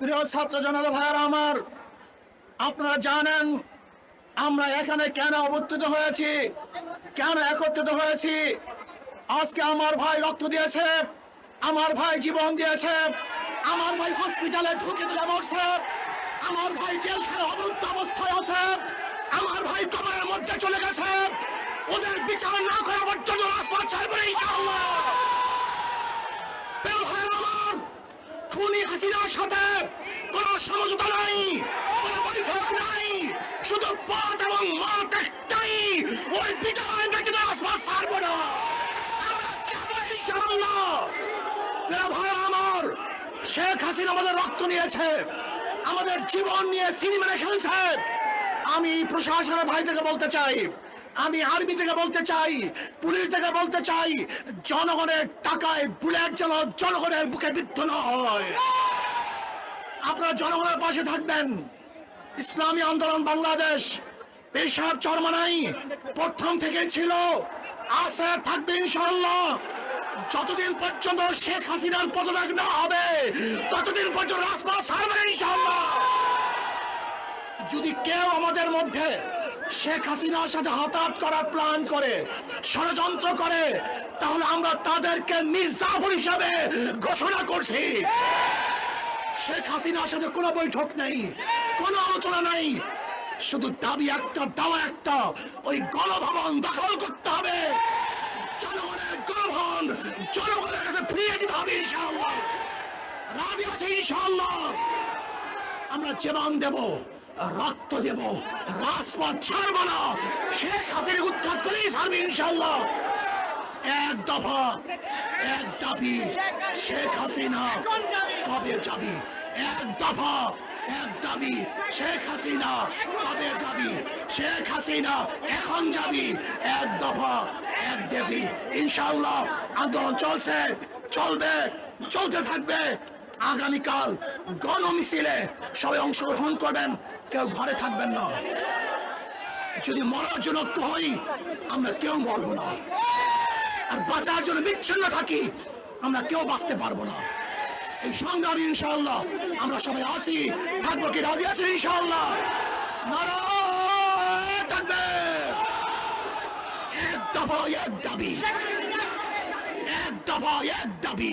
প্রিয় ছাত্র জনতা ভাইয়ারা আমার, আপনারা জানেন আমরা এখানে কেন অবস্থিত হয়েছি? কেন একত্রিত হয়েছি? আজকে আমার ভাই রক্ত দিয়েছে, আমার ভাই জীবন দিয়েছে, আমার ভাই হসপিটালে ঢুকে দিলে মরছে, আমার ভাই জেলখানে অবরুদ্ধ অবস্থায় আছে, আমার ভাই কবরের মধ্যে চলে গেছে। ওদের বিচার না করা পর্যন্ত রাজপথ ছাড়বে ইনশাআল্লাহ প্রিয় ভাইয়েরা আমার খুনি হাসিনার সাথে কোন সমঝোতা নাই, কোন বৈঠক নাই, শুধু পথ এবং মাঠ একটাই, ওই বিদায় ব্যতীত আসবাস ছাড়বো না ভাইয়েরা আমার শেখ হাসিনা আমাদের রক্ত নিয়েছে, আমাদের জীবন নিয়ে সিনেমা খেলছে আমি প্রশাসনের ভাইদেরকে বলতে চাই আমি আর্মি থেকে বলতে চাই, পুলিশ থেকে বলতে চাই, জনগণের টাকায় বুলেট যেন জনগণের বুকে বিদ্ধ না হয়। আপনারা জনগণের পাশে থাকবেন। ইসলামী আন্দোলন বাংলাদেশ পেশার চরমানাই প্রথম থেকে ছিল। আছে, থাকবে ইনশাআল্লাহ। যতদিন পর্যন্ত শেখ হাসিনার পদত্যাগ না হবে, ততদিন পর্যন্ত রাজপথ ছাড়বে না ইনশাআল্লাহ। যদি কেউ আমাদের মধ্যে শেখ হাসিনার সাথে হতাহত করার প্ল্যান করে, ষড়যন্ত্র করে, তাহলে আমরা তাদেরকে মির্জাফর হিসাবে ঘোষণা করছি। শেখ হাসিনার সাথে কোনো বৈঠক নেই, কোনো আলোচনা নাই। শুধু দাবি একটা, দাওয়া একটা, ওই গণভবন দখল করতে হবে। জনগণের গণভবন, জনগণের কাছে ফিরিয়ে দিতে হবে ইনশাআল্লাহ। রাজি আছে ইনশাআল্লাহ। আমরা জীবন দেব রক্ত দেব, রাজপথ ছাড়ব না। শেখ হাসিনা উৎখাত করেই ছাড়বে ইনশাল্লাহ এক দফা, এক দাবি, শেখ হাসিনা কবে যাবি? এক দফা, এক দাবি, শেখ হাসিনা কবে যাবি? শেখ হাসিনা এখন যাবি? এক দফা, এক দেবী। ইনশাল্লাহ আন্দোলন চলছে, চলবে, চলতে থাকবে। আগামীকাল গণ মিছিলে সবাই অংশগ্রহণ করবেন, কেউ ঘরে থাকবেন না। যদি মরার জন্য ঐক্য হই আমরা কেউ মরবো না। আর বাঁচার জন্য বিচ্ছিন্ন থাকি, আমরা কেউ বাঁচতে পারব না। এই সংগ্রামী ইনশাআল্লাহ, আমরা সবাই আসি থাকব কি রাজি আছি ইনশাআল্লাহ? নারায়ণ থাকবে। এক দফা এক দাবি। এক দফা এক দাবি।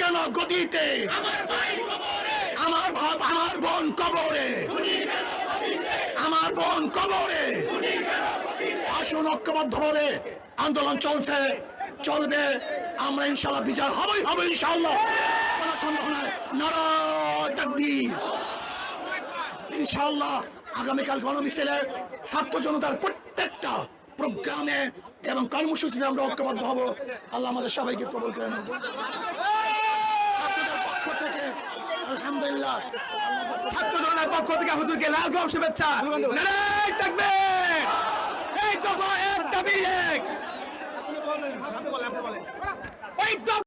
কেন গদিতে? আমার ভাব আমার বোন কবরে। আমার বোন কবরে। আসুন ঐক্যবদ্ধভাবে আন্দোলন চলছে চলবে। আমরা ইনশাল্লাহ বিচার হবেই হবে ইনশাল্লাহ। কোনো সন্দেহ নাই। নারায়ণ ইনশাআল্লাহ আগামীকাল গণমিছিলের ছাত্র জনতার প্রত্যেকটা প্রোগ্রামে এবং কর্মসূচিতে আমরা ঐক্যবদ্ধ হব। আল্লাহ আমাদের সবাইকে কবল করে নেব ছাত্রদের পক্ষ থেকে ছাত্র জনতার পক্ষ থেকে হুজুরকে লাল গোলাপ শুভেচ্ছা। নারায়ণ থাকবে এই দফা এক দাবি এক। ওই